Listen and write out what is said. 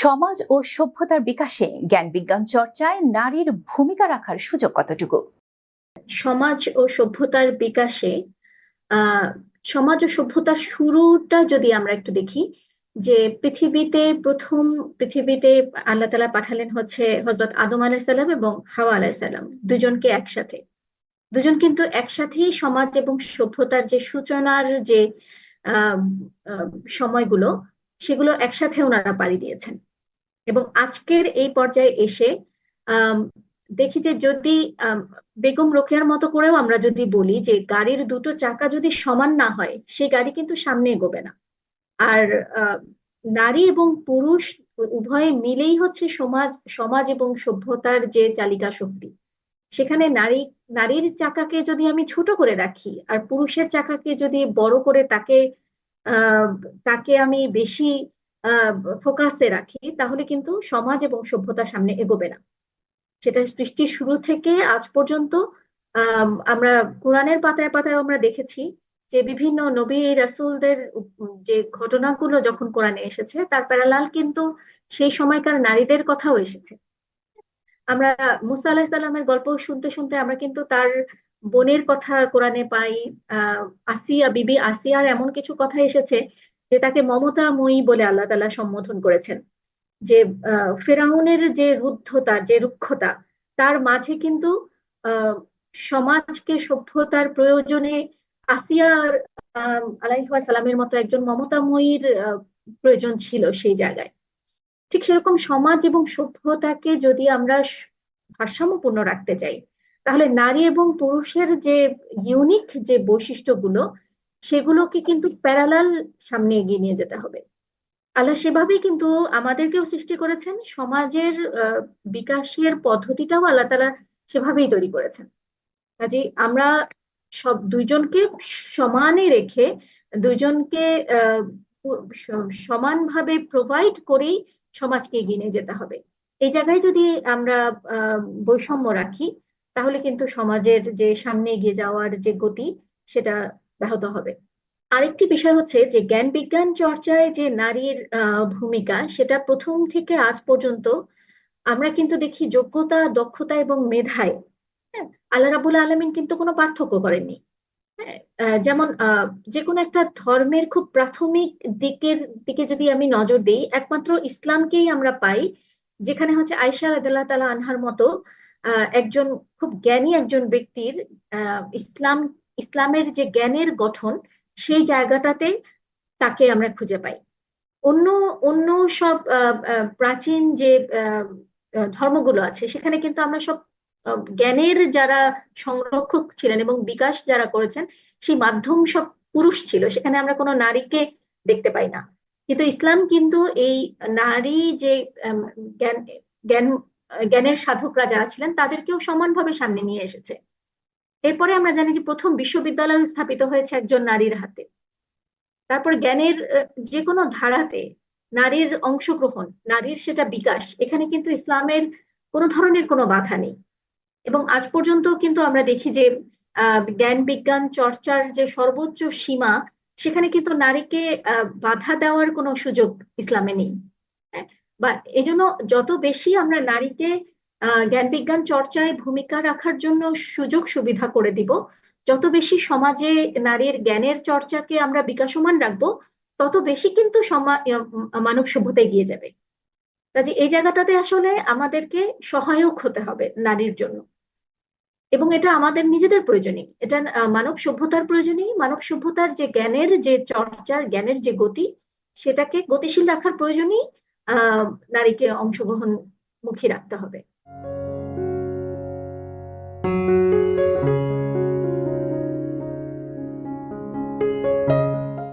সমাজ ও সভ্যতার বিকাশে জ্ঞান বিজ্ঞান চর্চায় নারীর ভূমিকা রাখার সুযোগ কতটুকু? সমাজ ও সভ্যতার বিকাশে সমাজ ও সভ্যতার শুরুটা যদি আমরা একটু দেখি, যে পৃথিবীতে প্রথম, পৃথিবীতে আল্লাহ তালা পাঠালেন হচ্ছে হজরত আদম আলাহিসাল্লাম এবং হাওয়া আলাহিসাল্লাম দুজনকে একসাথে। দুজন কিন্তু একসাথেই সমাজ এবং সভ্যতার যে সূচনার যে সময়গুলো সেগুলো একসাথে ওনারা পাড়ি দিয়েছেন। এবং আজকের এই পর্যায়ে এসে দেখি যে যদি বেগম রোকেয়ার মতো করেও আমরা যদি বলি যে গাড়ির দুটো চাকা যদি সমান না হয়, সেই গাড়ি কিন্তু সামনে এগোবে না। আর নারী এবং পুরুষ উভয়ে মিলেই হচ্ছে সমাজ সমাজ এবং সভ্যতার যে চালিকা শক্তি। সেখানে নারী, নারীর চাকাকে যদি আমি ছোট করে রাখি আর পুরুষের চাকাকে যদি বড় করে তাকে তাকে আমি বেশি ফোকাসে রাখি, তাহলে কিন্তু সমাজ এবং সভ্যতা সামনে এগোবে না। সেটা সৃষ্টির শুরু থেকে আজ পর্যন্ত আমরা কোরআনের পাতায় পাতায় আমরা দেখেছি যে বিভিন্ন নবী রাসুলদের যে ঘটনাগুলো যখন কোরআনে এসেছে, তার প্যারালাল কিন্তু সেই সময়কার নারীদের কথাও এসেছে। আমরা মুসা আলাহ সাল্লামের গল্প শুনতে শুনতে আমরা কিন্তু তার বোনের কথা কোরআনে পাই আসিয়া, বিবি আসিয়ার এমন কিছু কথা এসেছে যে তাকে মমতাময়ী বলে আল্লাহ তালা সম্বোধন করেছেন। যে ফেরাউনের যে রুদ্ধতা, যে রুক্ষতা, তার মাঝে কিন্তু সমাজকে সভ্যতার প্রয়োজনে আসিয়ার আলাইসালামের মতো একজন মমতাময়ীর প্রয়োজন ছিল সেই জায়গায়। ঠিক সেরকম সমাজ এবং সভ্যতাকে যদি আমরা ভারসাম্যপূর্ণ রাখতে চাই তাহলে নারী এবং পুরুষের যে ইউনিক যে বৈশিষ্ট্যগুলো, সেগুলোকে কিন্তু প্যারালাল সামনে এগিয়ে নিয়ে যেতে হবে। আল্লাহ সেভাবেই কিন্তু আমাদেরকেও সৃষ্টি করেছেন, সমাজের বিকাশের পদ্ধতিটাও আল্লাহ তালা সেভাবেই তৈরি করেছেন। কাজে আমরা সব দুইজনকে সমানে রেখে, দুইজনকে সমানভাবে প্রোভাইড করেই সমাজকে এগিয়ে নিয়ে যেতে হবে। এই জায়গায় যদি আমরা বৈষম্য রাখি তাহলে কিন্তু সমাজের যে সামনে এগিয়ে যাওয়ার যে গতি, সেটা ব্যাহত হবে। আরেকটি বিষয় হচ্ছে যে জ্ঞান বিজ্ঞান চর্চায় যে নারীর ভূমিকা, সেটা প্রথম থেকে আজ পর্যন্ত আমরা কিন্তু দেখি যোগ্যতা, দক্ষতা এবং মেধায় হ্যাঁ আল্লাহ রাবুল আলমিন কিন্তু কোনো পার্থক্য করেননি। হ্যাঁ যেমন যে কোনো একটা ধর্মের খুব প্রাথমিক দিকের দিকে যদি আমি নজর দিই, একমাত্র ইসলামকেই আমরা পাই, যেখানে হচ্ছে আয়সা আদাল্লাহ তালা আনহার মতো একজন খুব জ্ঞানী একজন ব্যক্তির ইসলাম, ইসলামের যে জ্ঞানের গঠন, সেই জায়গাটাতে তাকে আমরা খুঁজে পাই। অন্য অন্য সব প্রাচীন যে ধর্মগুলো আছে, সেখানে কিন্তু আমরা সব জ্ঞানের যারা সংরক্ষক ছিলেন এবং বিকাশ যারা করেছেন, সেই মাধ্যম সব পুরুষ ছিল, সেখানে আমরা কোনো নারীকে দেখতে পাই না। কিন্তু ইসলাম কিন্তু এই নারী যে জ্ঞান জ্ঞান জ্ঞানের সাধকরা যারা ছিলেন, তাদেরকেও সমানভাবে সামনে নিয়ে এসেছে। এরপরে আমরা জানি যে প্রথম বিশ্ববিদ্যালয় স্থাপিত হয়েছে একজন নারীর হাতে। তারপর জ্ঞানের যে কোনো ধারাতে নারীর অংশগ্রহণ, নারীর সেটা বিকাশ, এখানে কিন্তু ইসলামের কোনো ধরনের কোনো বাধা নেই। এবং আজ পর্যন্ত কিন্তু আমরা দেখি যে জ্ঞান বিজ্ঞান চর্চার যে সর্বোচ্চ সীমা, সেখানে কিন্তু নারীকে বাধা দেওয়ার কোনো সুযোগ ইসলামে নেই। হ্যাঁ? বা এজন্য যত বেশি আমরা নারীকে জ্ঞান বিজ্ঞান চর্চায় ভূমিকা রাখার জন্য সুযোগ সুবিধা করে দিব, যত বেশি সমাজে নারীর জ্ঞানের চর্চাকে আমরা বিকাশমান রাখব, তত বেশি কিন্তু মানব সভ্যতা এগিয়ে যাবে। কাজে এই জায়গাটাতে আসলে আমাদেরকে সহায়ক হতে হবে নারীর জন্য। এবং এটা আমাদের নিজেদের প্রয়োজনীয় এটা মানব সভ্যতার প্রয়োজনীয় মানব সভ্যতার যে জ্ঞানের যে চর্চার জ্ঞানের যে গতি, সেটাকে গতিশীল রাখার প্রয়োজনই। নারীকে অংশগ্রহণ মুখী রাখতে হবে।